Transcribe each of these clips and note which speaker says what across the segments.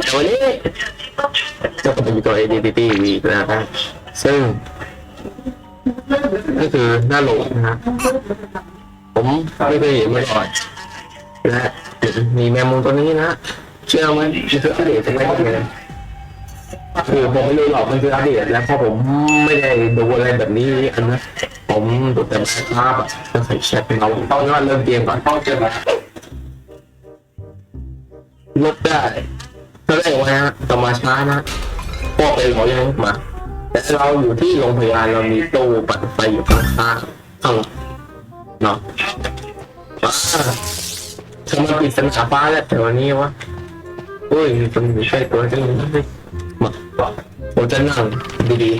Speaker 1: แต่วันนี้จะไปอยู่ตัว ADT V นะครับซึ่งก็คือหน้าโหลดนะฮะผมไม่เคยเห็นมาก่อนและมีแมงมุมตัวนี้นะเชื่อไหมมันคืออัปเดตใช่ไหมเนี่ยคือผมไม่รู้หรอกมันคืออัปเดตแล้วเพราะผมไม่ได้ดูอะไรแบบนี้อันนะผมดูแต่ภาพอะจะใส่แชทเป็นเราต้องเริ่มเกมก่อน
Speaker 2: ต้องเจอมา
Speaker 1: ลบได้ ก็ได้ว่าฮะต่อมาช้านะพวกไปรอยังมาแต่เราอยู่ที่โรงพยาบาลเรามีตู้ปั่นไฟอยู่ข้างข้างๆข้างเนาะว้าทำไมปิดสัญญาฟ้าแล้วแต่วันนี้วะเฮ้ยมีคนอยู่ใกล้ตัวจังเลยมาผมจะนั่งดี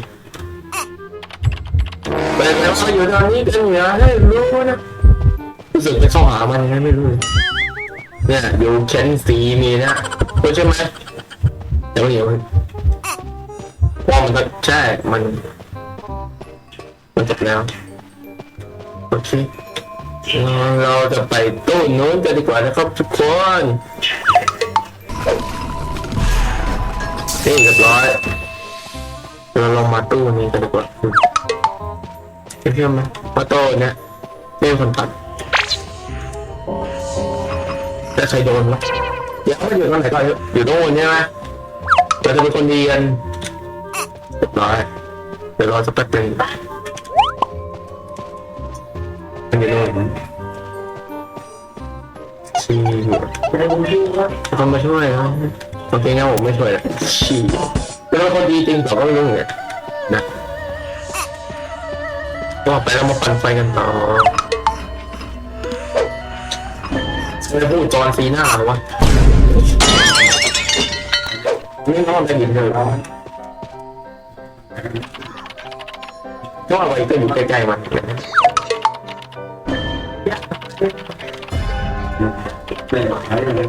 Speaker 1: ๆแต่แล้วาอยู่ตอนนี้กันอย่าให้รู้นะรู้สึกไปเข้าหามันยังไม่รู้เนี่ยอยู่เคนสีมีนะ รู้ใช่ไหมเดี๋ยวเดี๋ยวว่ามันก็ใช่ มัน มันจบแล้ว โอเค เราจะไปตู้นู้นกันดีกว่านะครับทุกคนนี่เรียบร้อยเราลองมาตู้นี้กันดีกว่าเชื่อไหมว่าโต้เนี่ยไม่มีคนตัดแต่ใครโดนวะ ดี๋ยวเขาอยู่ตรงไหนก่อนอยู่ตรงนู้นใช่ไหมเราจะเป็นคนดีเรียบร้อยเดี๋ยวรอสักแป๊บนึงอันนี้โน่นชี้คนมาช่วยนะโอเคงั้นผมไม่ช่วยละชี้แล้วเป็นคนดีจริงแต่ก็ไม่รู้ไงนะก็ไปแล้วมาปั่นไฟกันต่อไม่พูดจอนซีน่าเหรอวะ ไม่นอนได้ยินเลยก็อะไรก็อยู่ใกล้ๆมัน
Speaker 2: เป็นหมายเลย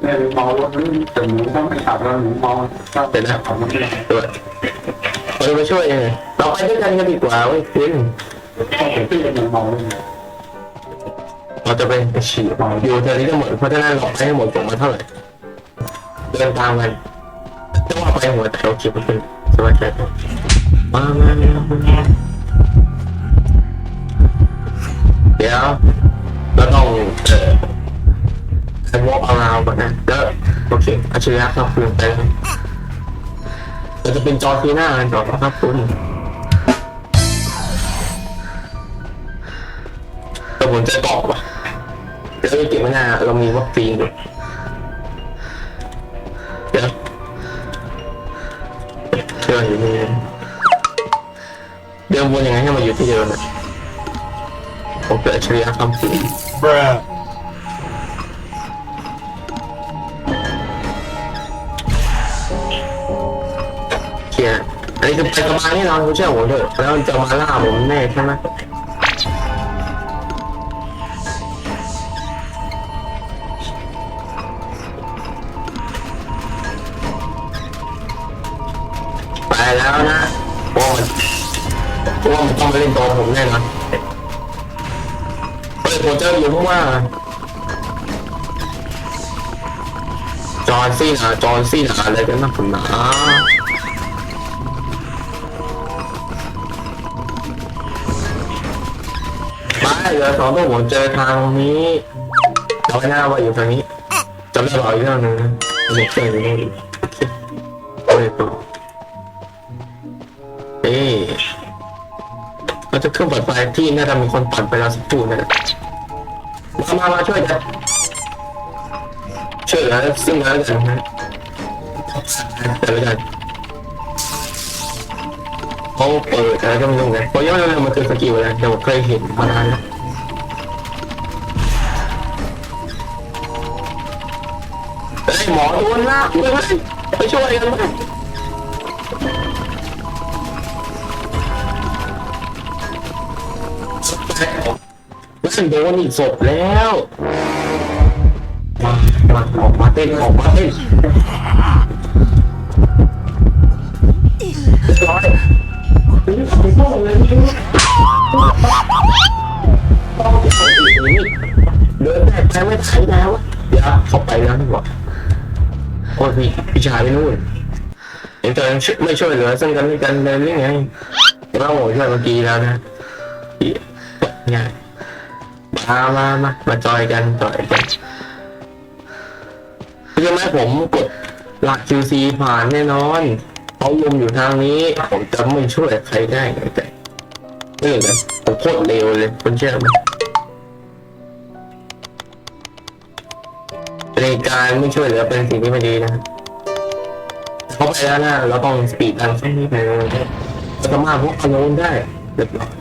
Speaker 2: เนี่ยเมารถนี่แต่หนูต้องไม่ขับแล้วหนูเมาก็เป็นของมันไม่ได้
Speaker 1: ตัวเราไปช่วยยังไงเราไปด้วยกันกันดีกว่าเว้ยคุณ
Speaker 2: ต้องเป็นที่เป็นเมาเลย
Speaker 1: เราจะไปฉีดอยู่เธอนี้ทั้งหมดเพราะฉะนั้นเราไปให้หมดส่งมาเท่าไหร่ เดินตามกันจะว่าไปหัวแต่เราคิดว่าเป็นสบายใจมามามาเดี๋ยวเราต้องเออใช้วอล์กเอาเราวก่อนนะแล้วโอเคอัจฉริยะครับคุณไปแล้วเราจะเป็นจอร์ซีน่ากันต่อครับคุณแต่ผมจะตอบว่ะเดี๋ยวเก็บไว้หน้าเรามีวัคซีนอยู่ ดินวนยังไงให้มาอยู่ที่เดิมนะผมเป็นอัจฉริยะครับคุณ
Speaker 2: Bruh
Speaker 1: เชียร์อันนี้คือไปกับมาแน่นอนคุณเชื่อผมเถอะแล้วจะมาล่าผมแน่ใช่ไหมไปแล้วนะโอ้มัน โอ้มันต้องไปเล่นตัวผมแน่นอนเปิดผมเจออยู่เพราะว่า จอนซี่นะจอนซี่นะอะไรกันนะผมนะไปเหลือสองตัวผมเจอทางนี้เราไม่น่าว่าอยู่ทางนี้จำได้เปล่าอีกเรื่องนึงนะไม่เชื่ออยู่นี่นโอ้ยตัวเอ๊ะ เครื่องปัดไฟที่น่าจะมีคนปั่นไปแล้วสักครู่นะมามามาช่วยกันช่วยเหลือซึ่งกันและกันนะแต่ละกันเขาเปิดอะไรก็ไม่รู้ไงเพราะย้อนเรื่องมันคือสกิลอะไรแต่ผมเคยเห็นมานานแล้วเฮ้หมอโดนลากไปช่วยกันไห ฉันโดนอีกศพแล้วมามาออกมาเต้นออกมาเต้นเรียบร้อยเดินแตกไปไม่ทันแล้วเดี๋ยวเขาไปแล้วดีกว่าโอ้ยพี่พี่ชายไปนู่นเห็นเธอไม่ช่วยเหลือซึ่งกันและกันเลยหรือไงเราช่วยเมื่อกี้แล้วนะ ง่ายมามามามาจอยกันจอยกันใช่ไหมผมกดหลัก QC ผ่านแน่นอนเขาลมอยู่ทางนี้ ผมจะไม่ช่วยใครได้ไงแต่ไม่เลยนะผมโคตรเร็วเลยคุณเชื่อไหมในการไม่ช่วยเหลือเป็นสิ่งที่ไม่ดีนะเขาไปแล้วนะเราต้องสปีดดันแค่นี้ไปเลยเราสามารถพวกอารมณ์ได้เรียบร้อย